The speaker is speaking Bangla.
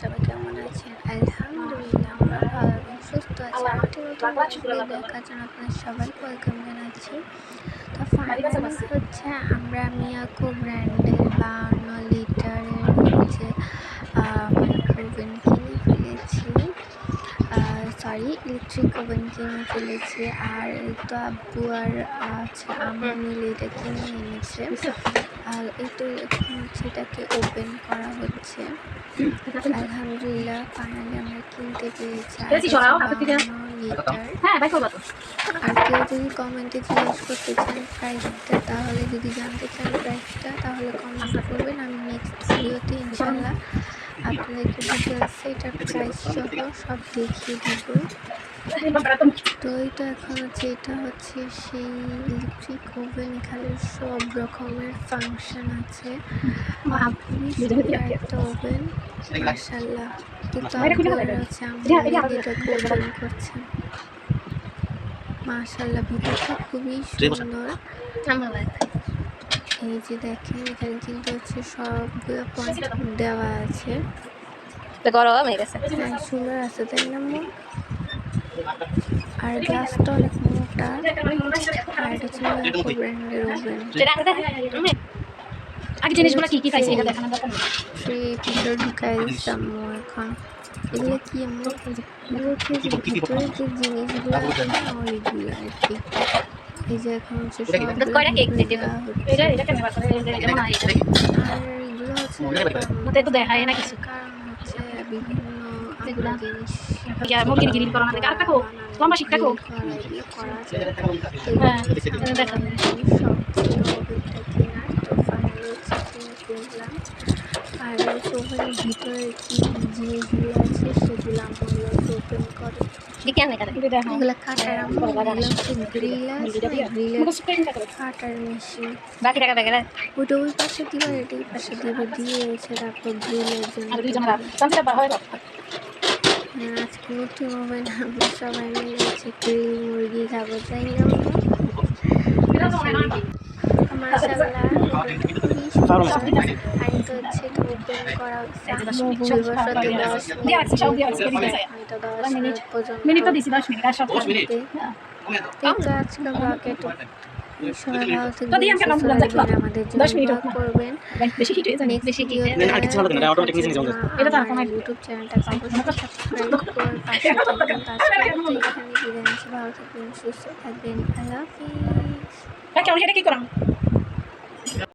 সবাই কেমন আছেন? আলহামদুলিল্লাহ আমরা ভালো এবং সুস্থ আছি। আমাদের দেখার জন্য আপনার সবাইকে ওয়েলকাম জানাচ্ছি। তো ফাইনালি হচ্ছে আমরা মিয়াকো ব্র্যান্ডের বাউন্ন সরি ইলেকট্রিক ওভেন কিনে ফেলেছি আর এই তো আব্বু আর আচ্ছা আম্মু মিলে এটা কিনে এনেছে। আর এটা এখন হচ্ছে এটাকে ওপেন করা হচ্ছে। আলহামদুলিল্লাহ ফাইনালি আমরা কিনতে পেরেছি। হ্যাঁ তো আর কেউ যদি কমেন্টে জিজ্ঞেস করতে চান প্রাইসটা তাহলে যদি জানতে চান প্রাইসটা তাহলে কমেন্ট করবেন। আমি নেক্সট ভিডিওতে ইনশাল্লাহ আপনাদেরকে ডিটেলসে এটার প্রাইস সহ সব দেখিয়ে দিব। তো এটা এখন হচ্ছে এটা হচ্ছে সেই ইলেকট্রিক ওভেন এখানে সব রকমের ফাংশন আছে। খুবই সুন্দর একটা ওভেন মার্শাল্লাহ কিন্তু আপনারা হচ্ছে আমরা ওপেন করছেন। মার্শাল্লাহ ভিতরটা খুবই সুন্দর। এই যে দেখেন এখানে কিন্তু হচ্ছে সবগুলো পয়েন্ট দেওয়া আছে। গরম হয়ে গেছে। সুন্দর আছে তাই না? আর গ্লাসটা অনেক মোটা। আর এটা মিয়াকো ব্র্যান্ডের ওভেন। আগে জিনিসগুলো কি কি পাইছে এটা দেখানো দরকার সেই ভিতরে ঢুকাই দিচ্ছে এখন। এগুলো কি যে ভিতরে যে জিনিসগুলো ওইগুলো আর কি। এই যে এখন হচ্ছে কয়টা কেক দিতে এটা এটা কেন ব্যাপার এটা এটা এটা আর এগুলো হচ্ছে মতে তো দেখায় না কিছু। কারণ হচ্ছে বিভিন্ন এগুলা? জিনিস ইয়া, মুরগির গ্রিল করা না আরেকটা কোক লম্বা শিকটা কোক করা এগুলো করা যায় হ্যাঁ দেখা সব ওভেনটা কেনার তো ফাইনালি হচ্ছে কিনে কিনলাম আর ওভেনের ভিতরে কি জিনিসগুলো আছে সেগুলো আমরা ওপেন করে কি কেন এটা এটা দেখা এগুলো কাটার আমরা হচ্ছে গ্রিল আছে গ্রিলের কাটার মেশিন বাকি টাকা দেখে ওটা ওই পাশে দিবে এটা এই পাশে দিবে দিয়ে হচ্ছে তারপর গ্রিলের জন্য আর দুইজন রাত শান্তিটা বার হয় হ্যাঁ, আজকে নতুন ওভেন আমরা সবাই মিলে হচ্ছে গ্রিল মুরগি খাব তাই না মিনিট তো দিছি দশ মিনিট আর সব মিনিট? আজকে ব্লগেট সবাই ভালো থাকবেন আমাদের জন্য। করবেন। হয়ে নেক্সট ভিডিওতে আমার আমার- ইউটিউব চ্যানেলটাকে অবশ্যই সাবস্ক্রাইব করে পাশে থাকবেন আজকে এখানে বিদায় নিচ্ছি ভালো থাকবেন সুস্থ থাকবেন। আল্লাহ হাফিজ কেমন সেটা কি করাম?